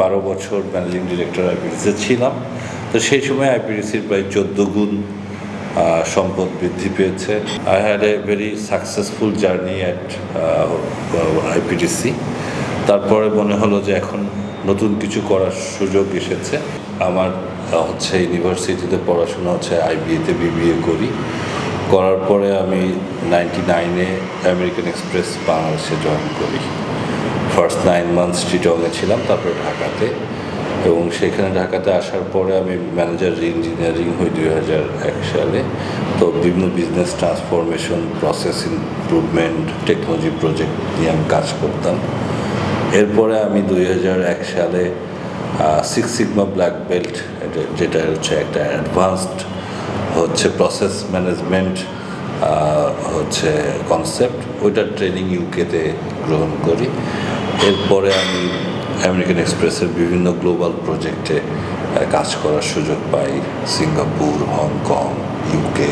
বারো বছর managing director আইপিডিসিতে ছিলাম। তো সেই সময় আইপিডিসির প্রায় চোদ্দ গুণ সম্পদ বৃদ্ধি পেয়েছে। I had a very successful journey at IPDC তারপরে মনে হলো যে এখন নতুন কিছু করার সুযোগ এসেছে। আমার হচ্ছে ইউনিভার্সিটিতে পড়াশোনা হচ্ছে আইবিএতে বিবিএ করি। করার পরে আমি নাইনটি নাইনে আমেরিকান এক্সপ্রেস বাংলাদেশে জয়েন করি। ফার্স্ট নাইন মান্থস চিটংয়ে ছিলাম, তারপরে ঢাকাতে। এবং সেখানে ঢাকাতে আসার পরে আমি ম্যানেজার ইঞ্জিনিয়ারিং হই দুই হাজার এক সালে। তো বিভিন্ন business transformation process improvement technology project নিয়ে আমি কাজ করতাম। এরপরে আমি দুই হাজার এক সালে সিক্স সিগমা ব্ল্যাক বেল্ট যেটা হচ্ছে একটা অ্যাডভান্সড হচ্ছে প্রসেস ম্যানেজমেন্ট হচ্ছে কনসেপ্ট ওইটার ট্রেনিং ইউকেতে গ্রহণ করি। এরপরে আমি আমেরিকান এক্সপ্রেসের বিভিন্ন গ্লোবাল প্রজেক্টে কাজ করার সুযোগ পাই Singapore, Hong Kong UK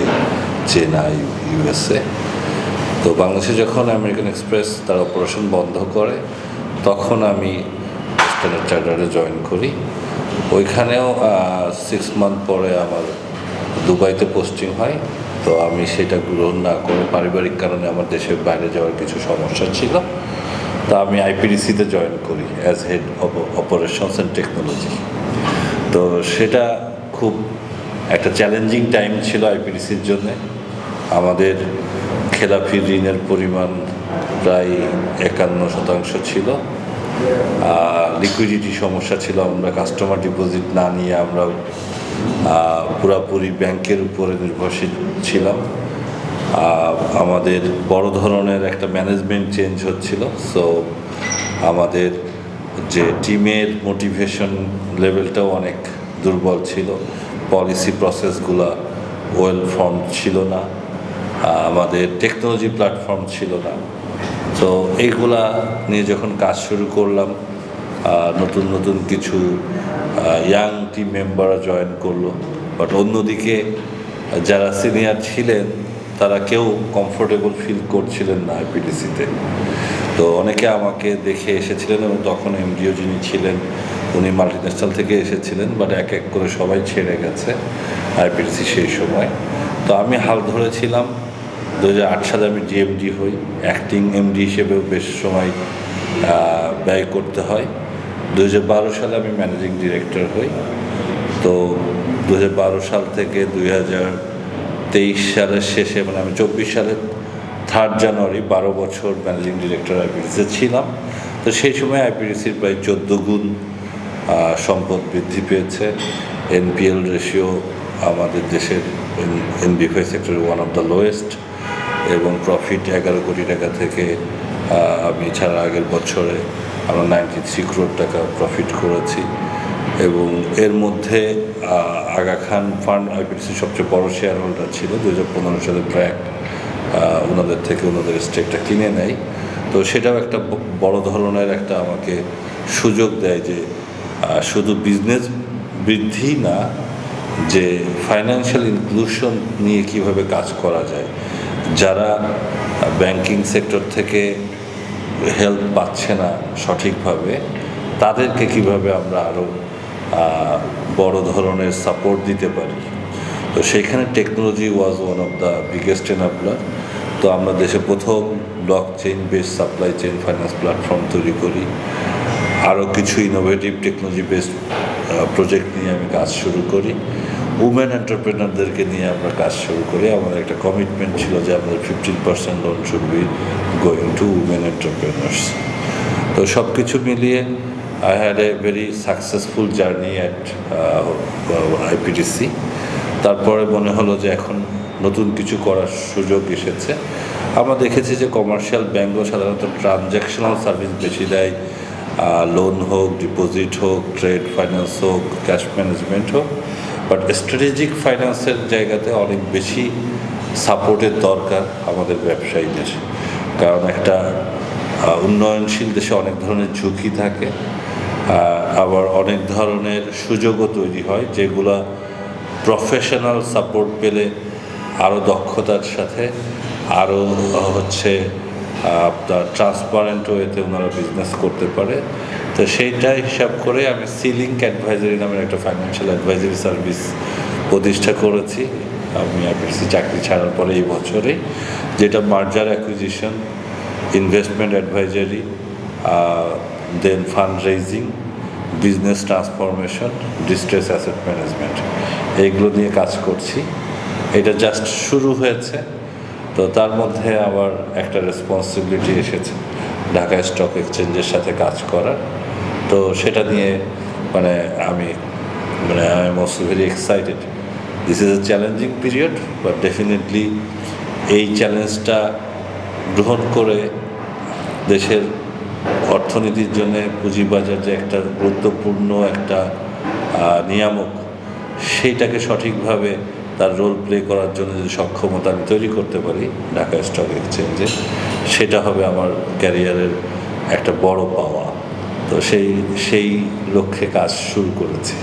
Chennai USA তো বাংলাদেশে যখন আমেরিকান এক্সপ্রেস তার অপারেশন বন্ধ করে, তখন আমি স্ট্যান্ডার্ড চার্টারে জয়েন করি। ওইখানেও সিক্স মান্থ পরে আমার দুবাইতে পোস্টিং হয়। তো আমি সেটা গ্রহণ না করে পারিবারিক কারণে আমার দেশের বাইরে যাওয়ার কিছু সমস্যা ছিল। তা আমি আইপিডিসিতে জয়েন করি as head of operations and technology তো সেটা খুব একটা চ্যালেঞ্জিং টাইম ছিল আইপিডিসির জন্য। আমাদের খেলাফি ঋণের পরিমাণ প্রায় একান্ন শতাংশ ছিল। লিকুইডিটি সমস্যা ছিল, আমরা কাস্টমার ডিপোজিট না নিয়ে আমরা পুরাপুরি ব্যাংকের উপরে নির্ভরশীল ছিলাম। আমাদের বড় ধরনের একটা ম্যানেজমেন্ট চেঞ্জ হচ্ছিল। সো আমাদের যে টিমের মোটিভেশন লেভেলটাও অনেক দুর্বল ছিল। পলিসি প্রসেসগুলো ওয়েল ফর্ম ছিল না। আমাদের টেকনোলজি প্ল্যাটফর্ম ছিল না। তো এইগুলা নিয়ে যখন কাজ শুরু করলাম নতুন নতুন কিছু ইয়াং টিম মেম্বাররা জয়েন করল। বাট অন্যদিকে যারা সিনিয়র ছিলেন তারা কেউ কমফোর্টেবল ফিল করছিলেন না আইপিডিসিতে তো। অনেকে আমাকে দেখে এসেছিলেন এবং তখন এমডিও যিনি ছিলেন, উনি মাল্টিন্যাশনাল থেকে এসেছিলেন বাট এক এক করে সবাই ছেড়ে গেছে আইপিডিসি সেই সময়। তো আমি হাল ধরেছিলাম দু হাজার আট সালে আমি ডিএমডি হই অ্যাক্টিং এমডি হিসেবেও বেশ সময় ব্যয় করতে হয়। দু হাজার বারো সালে আমি ম্যানেজিং ডিরেক্টর হই। তো দু হাজার বারো সাল থেকে দুই হাজার তেইশ সালের শেষে মানে আমি চব্বিশ সালের থার্ড জানুয়ারি বারো বছর ম্যানেজিং ডিরেক্টর আইপিডিসিতে ছিলাম। তো সেই সময় আইপিডিসির প্রায় চোদ্দ গুণ সম্পদ বৃদ্ধি পেয়েছে। এনপিএল রেশিও আমাদের দেশের এনবিএফআই সেক্টরে ওয়ান অফ দ্য লোয়েস্ট এবং প্রফিট এগারো কোটি টাকা থেকে আমি ছাড়া আগের বছরে আমরা নাইনটি থ্রি ক্রোড টাকা প্রফিট করেছি। এবং এর মধ্যে আগা খান ফান্ড আইপিডিসির সবচেয়ে বড় শেয়ার হোল্ডার ছিল দু হাজার পনেরো সালে ব্র্যাক ওনাদের থেকে ওনাদের স্টেকটা কিনে নেয়। তো সেটাও একটা বড় ধরনের একটা আমাকে সুযোগ দেয় যে শুধু বিজনেস বৃদ্ধি না, যে ফাইন্যান্সিয়াল ইনক্লুশন নিয়ে কীভাবে কাজ করা যায়। যারা ব্যাংকিং সেক্টর থেকে হেল্প পাচ্ছে না সঠিকভাবে, তাদেরকে কীভাবে আমরা আরও বড় ধরনের সাপোর্ট দিতে পারি। তো সেইখানে technology was one of the biggest enabler তো আমরা দেশে প্রথম blockchain base supply chain finance platform তৈরি করি। আরও কিছু ইনোভেটিভ টেকনোলজি বেসড প্রজেক্ট নিয়ে আমি কাজ শুরু করি। উমেন এন্টারপ্রেনারদেরকে নিয়ে আমরা কাজ শুরু করি। আমাদের একটা কমিটমেন্ট ছিল যে আমাদের fifteen percent loan should be going to women entrepreneurs তো সব কিছু মিলিয়ে I had a very successful journey at IPDC তারপরে মনে হলো যে এখন নতুন কিছু করার সুযোগ এসেছে। আমরা দেখেছি যে কমার্শিয়াল ব্যাঙ্কও সাধারণত ট্রানজ্যাকশনাল সার্ভিস বেশি দেয়। লোন হোক ডিপোজিট হোক ট্রেড ফাইন্যান্স হোক ক্যাশ ম্যানেজমেন্ট হোক। বাট স্ট্র্যাটেজিক ফাইন্যান্সের জায়গাতে অনেক বেশি সাপোর্টের দরকার আমাদের ব্যবসায়ীদের। কারণ একটা উন্নয়নশীল দেশে অনেক ধরনের ঝুঁকি থাকে। আবার অনেক ধরনের সুযোগও তৈরি হয়, যেগুলা প্রফেশনাল সাপোর্ট পেলে আরও দক্ষতার সাথে আরও হচ্ছে আপনার ট্রান্সপারেন্ট ওয়েতে ওনারা বিজনেস করতে পারে। তো সেইটা হিসাব করে আমি সিলিং অ্যাডভাইজারি নামের একটা ফাইন্যান্সিয়াল অ্যাডভাইজারি সার্ভিস প্রতিষ্ঠা করেছি। আমি আইপিএসসি চাকরি ছাড়ার পরে এই বছরে, যেটা merger acquisition investment advisory then fund raising business transformation distress asset management এইগুলো নিয়ে কাজ করছি। এটা জাস্ট শুরু হয়েছে, তো তার মধ্যে আবার একটা রেসপন্সিবিলিটি এসেছে, ঢাকা স্টক এক্সচেঞ্জের সাথে কাজ করার। তো সেটা নিয়ে মানে আমি মানে I am also very excited this is a challenging period but definitely এই চ্যালেঞ্জটা গ্রহণ করে দেশের অর্থনীতির জন্য পুঁজিবাজার যে একটা গুরুত্বপূর্ণ একটা নিয়ামক, সেইটাকে সঠিকভাবে তার রোল প্লে করার জন্য যদি সক্ষমতা আমি তৈরি করতে পারি ঢাকা স্টক এক্সচেঞ্জে সেটা হবে আমার ক্যারিয়ারের একটা বড় পাওয়া। তো সেই সেই লক্ষ্যে কাজ শুরু করেছি।